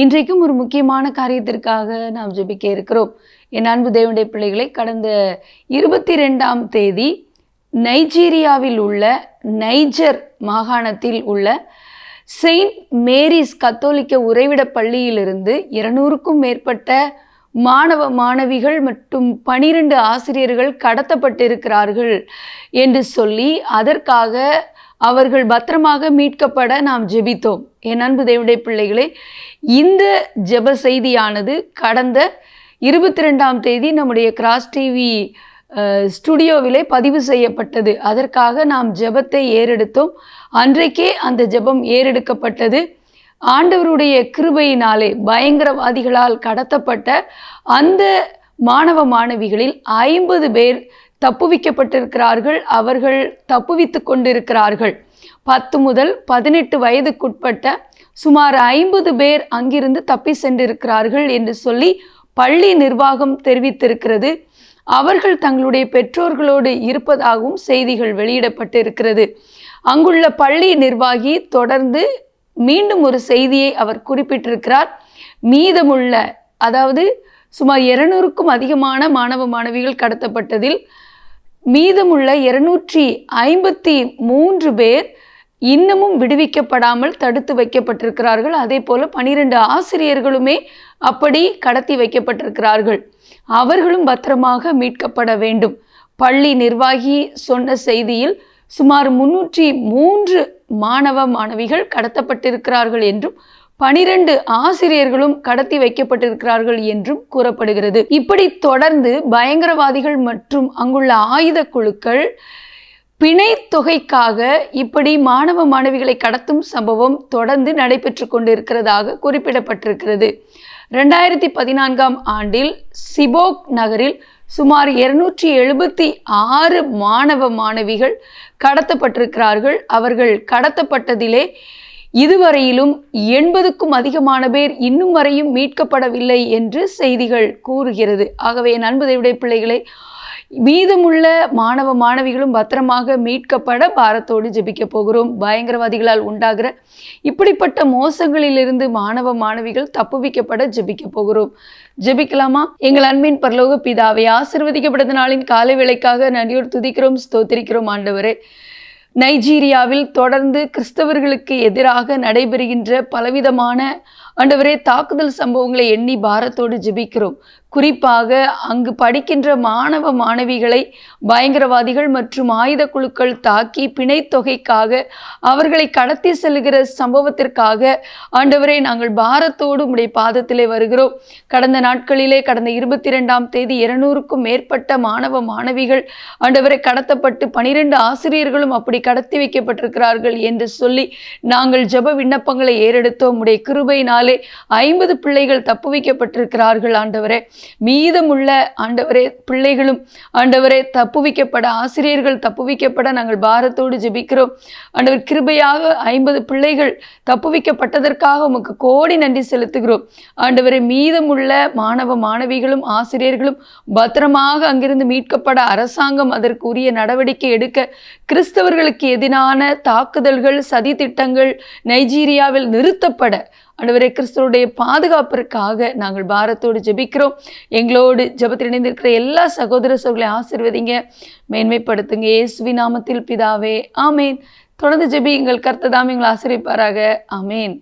இன்றைக்கும் ஒரு முக்கியமான காரியத்திற்காக நாம் ஜெபிக்க இருக்கிறோம். என் அன்பு தேவனுடைய பிள்ளைகளை கடந்த இருபத்தி ரெண்டாம் தேதி நைஜீரியாவில் உள்ள நைஜர் மாகாணத்தில் உள்ள செயின்ட் மேரிஸ் கத்தோலிக்க உறைவிட பள்ளியிலிருந்து இருநூறுக்கும் மேற்பட்ட மாணவ மாணவிகள் மற்றும் பனிரெண்டு ஆசிரியர்கள் கடத்தப்பட்டிருக்கிறார்கள் என்று சொல்லி அதற்காக அவர்கள் பத்திரமாக மீட்கப்பட நாம் ஜெபித்தோம். என் அன்பு தேவடைய பிள்ளைகளே இந்த ஜெப செய்தியானது கடந்த இருபத்தி ரெண்டாம் தேதி நம்முடைய கிராஸ் டிவி ஸ்டுடியோவிலே பதிவு செய்யப்பட்டது. அதற்காக நாம் ஜெபத்தை ஏறெடுத்தோம். அன்றைக்கே அந்த ஜெபம் ஏறெடுக்கப்பட்டது. ஆண்டவருடைய கிருபையினாலே பயங்கரவாதிகளால் கடத்தப்பட்ட அந்த மாணவ மாணவிகளில் ஐம்பது பேர் தப்புவிக்கப்பட்டிருக்கிறார்கள் அவர்கள் தப்புவித்து கொண்டிருக்கிறார்கள். பத்து முதல் பதினெட்டு வயதுக்குட்பட்ட சுமார் ஐம்பது பேர் அங்கிருந்து தப்பி சென்றிருக்கிறார்கள் என்று சொல்லி பள்ளி நிர்வாகம் தெரிவித்திருக்கிறது. அவர்கள் தங்களுடைய பெற்றோர்களோடு இருப்பதாகவும் செய்திகள் வெளியிடப்பட்டு இருக்கிறது அங்குள்ள பள்ளி நிர்வாகி தொடர்ந்து மீண்டும் ஒரு செய்தியை அவர் குறிப்பிட்டிருக்கிறார். மீதமுள்ள அதாவது சுமார் இருநூறுக்கும் அதிகமான மாணவ மாணவிகள் கடத்தப்பட்டதில் மீதமுள்ள இருநூற்றி ஐம்பத்தி மூன்று பேர் இன்னமும் விடுவிக்கப்படாமல் தடுத்து வைக்கப்பட்டிருக்கிறார்கள். அதே போல பனிரெண்டு ஆசிரியர்களுமே அப்படி கடத்தி வைக்கப்பட்டிருக்கிறார்கள். அவர்களும் பத்திரமாக மீட்கப்பட வேண்டும். பள்ளி நிர்வாகி சொன்ன செய்தியில் சுமார் முன்னூற்றி மூன்று மாணவ மாணவிகள் கடத்தப்பட்டிருக்கிறார்கள் என்றும் பனிரெண்டு ஆசிரியர்களும் கடத்தி வைக்கப்பட்டிருக்கிறார்கள் என்றும் கூறப்படுகிறது. இப்படி தொடர்ந்து பயங்கரவாதிகள் மற்றும் அங்குள்ள ஆயுத குழுக்கள் பிணை தொகைக்காக இப்படி மாணவ மாணவிகளை கடத்தும் சம்பவம் தொடர்ந்து நடைபெற்று கொண்டிருக்கிறதாக குறிப்பிடப்பட்டிருக்கிறது. ரெண்டாயிரத்தி பதினான்காம் ஆண்டில் சிபோக் நகரில் சுமார் இருநூற்றி எழுபத்தி ஆறு மாணவ மாணவிகள் கடத்தப்பட்டிருக்கிறார்கள். அவர்கள் கடத்தப்பட்டதிலே இதுவரையிலும் எண்பதுக்கும் அதிகமான பேர் இன்னும் வரையும் மீட்கப்படவில்லை என்று செய்திகள் கூறுகிறது. ஆகவே நண்பு பிள்ளைகளை மீதமுள்ள மாணவ மாணவிகளும் பத்திரமாக மீட்கப்பட பாரத்தோடு ஜெபிக்க போகிறோம். பயங்கரவாதிகளால் உண்டாகிற இப்படிப்பட்ட மோசங்களிலிருந்து மாணவ மாணவிகள் தப்புவிக்கப்பட ஜெபிக்க போகிறோம். ஜெபிக்கலாமா? எங்கள் அன்பின் பரலோக பிதாவை ஆசிர்வதிக்கப்பட்ட நாளின் காலை விலைக்காக நன்றியோடு துதிக்கிறோம் ஸ்தோத்திரிக்கிறோம் ஆண்டவரே. நைஜீரியாவில் தொடர்ந்து கிறிஸ்தவர்களுக்கு எதிராக நடைபெறுகின்ற பலவிதமான ஆண்டவரே தாக்குதல் சம்பவங்களை எண்ணி பாரத்தோடு ஜெபிக்கிறோம். குறிப்பாக அங்கு படிக்கின்ற மாணவ மாணவிகளை பயங்கரவாதிகள் மற்றும் ஆயுத குழுக்கள் தாக்கி பிணைத்தொகைக்காக அவர்களை கடத்தி செல்கிற சம்பவத்திற்காக ஆண்டவரை நாங்கள் பாரத்தோடு உடைய பாதத்திலே வருகிறோம். கடந்த நாட்களிலே கடந்த இருபத்தி ரெண்டாம் தேதி இருநூறுக்கும் மேற்பட்ட மாணவ மாணவிகள் ஆண்டவரை கடத்தப்பட்டு பனிரெண்டு ஆசிரியர்களும் அப்படி கடத்தி வைக்கப்பட்டிருக்கிறார்கள் என்று சொல்லி நாங்கள் ஜெப விண்ணப்பங்களை ஏறெடுத்தோம். உடைய கிருபையினாலே ஐம்பது பிள்ளைகள் தப்பு வைக்கப்பட்டிருக்கிறார்கள் ஆண்டவரே. மீதமுள்ள ஆண்டவரே பிள்ளைகளும் ஆண்டவரே தப்புவிக்கப்பட ஆசிரியர்கள் தப்புவிக்கப்பட நாங்கள் பாரத்தோடு ஜெபிக்கிறோம். ஆண்டவர் கிருபையாக ஐம்பது பிள்ளைகள் தப்புவிக்கப்பட்டதற்காக உமக்கு கோடி நன்றி செலுத்துகிறோம். ஆண்டவரை மீதமுள்ள மாணவ மாணவிகளும் ஆசிரியர்களும் பத்திரமாக அங்கிருந்து மீட்கப்பட அரசாங்கம் அதற்குரிய நடவடிக்கை எடுக்க கிறிஸ்தவர்களுக்கு எதிரான தாக்குதல்கள் சதி திட்டங்கள் நைஜீரியாவில் நிறுத்தப்பட ஆண்டவரே கிறிஸ்துவனுடைய பாதுகாப்பிற்காக நாங்கள் பாரத்தோடு ஜெபிக்கிறோம். எங்களோடு ஜெபத்தில் இணைந்திருக்கிற எல்லா சகோதர சகோதரி ஆசிர்வதிங்க. மேன்மைப்படுத்துங்க. இயேசுவி நாமத்தில் பிதாவே. ஆமேன். தொடர்ந்து ஜெபி எங்கள் கர்த்ததாம் எங்களை ஆசிரியப்பாராக ஆமேன்.